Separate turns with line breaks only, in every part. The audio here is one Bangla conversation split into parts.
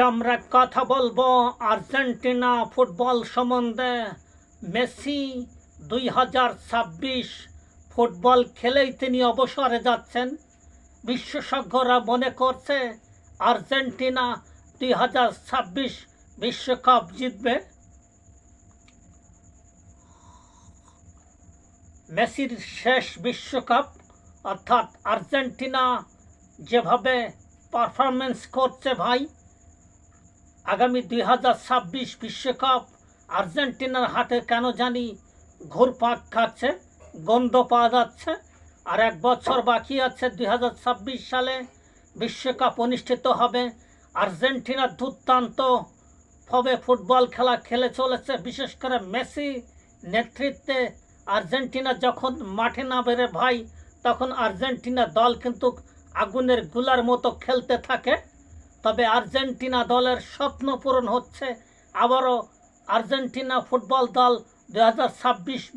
আমরা কথা বলব, আর্জেন্টিনা ফুটবল সম্বন্ধে। মেসি দুই হাজার ছাব্বিশ ফুটবল খেলেই তিনি অবসরে যাচ্ছেন। বিশেষজ্ঞরা মনে করছে আর্জেন্টিনা দুই হাজার ছাব্বিশ বিশ্বকাপ জিতবে। মেসির শেষ বিশ্বকাপ, অর্থাৎ আর্জেন্টিনা যেভাবে পারফরমেন্স করছে ভাই আগামী দুই হাজার ছাব্বিশ বিশ্বকাপ আর্জেন্টিনার হাতে কেন জানি ঘুরপাক খাচ্ছে, গন্ধ পাওয়া যাচ্ছে, আর এক বছর বাকি আছে দুই হাজার ছাব্বিশ সালে বিশ্বকাপ অনুষ্ঠিত হবে। আর্জেন্টিনা দুর্দান্ত ভাবে ফুটবল খেলা খেলে চলেছে, বিশেষ করে মেসি নেতৃত্বে। আর্জেন্টিনা যখন মাঠে না বেরে ভাই, তখন আর্জেন্টিনা দল কিন্তু আগুনেরগুলার মতো খেলতে থাকে। তবে আর্জেন্টিনা দলের স্বপ্ন পূরণ হচ্ছে। আবারও আর্জেন্টিনা ফুটবল দল দু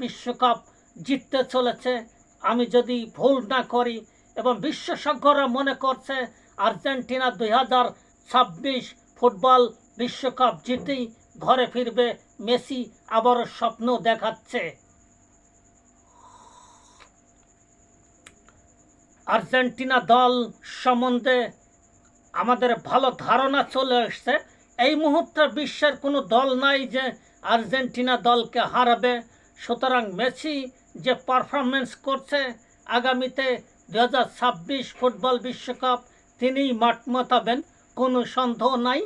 বিশ্বকাপ জিততে চলেছে। আমি যদি ভুল না করি এবং বিশেষজ্ঞরা মনে করছে আর্জেন্টিনা দুই হাজার ছাব্বিশ ফুটবল বিশ্বকাপ জিতেই ঘরে ফিরবে, মেসি আবারও স্বপ্ন দেখাচ্ছে। আর্জেন্টিনা দল সম্বন্ধে আমাদের ভালো ধারণা চলে এসছে এই মুহূর্তে বিশ্বের কোনো দল নাই যে আর্জেন্টিনা দলকে হারাবে। সুতরাং মেসি যে পারফরমেন্স করছে আগামীতে দু হাজার ছাব্বিশ ফুটবল বিশ্বকাপ, তিনিই মাঠ মাতাবেন, কোনো সন্দেহ নাই।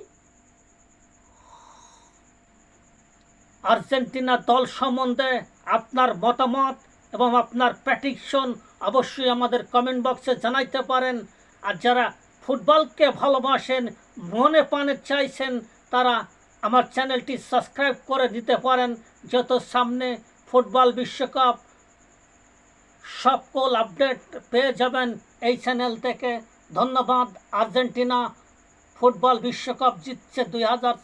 আর্জেন্টিনা দল সম্বন্ধে আপনার মতামত এবং আপনার প্যাটিকশন অবশ্যই আমাদের কমেন্ট বক্সে জানাইতে পারেন। আর যারা ফুটবলকে ভালোবাসেন, মনে প্রাণে চাইছেন তারা। আমার চ্যানেলটি সাবস্ক্রাইব করে দিতে পারেন, যত সামনে ফুটবল বিশ্বকাপ সকল আপডেট পেয়ে যাবেন এই চ্যানেল থেকে। ধন্যবাদ, আর্জেন্টিনা ফুটবল বিশ্বকাপ জিতছে দুই হাজার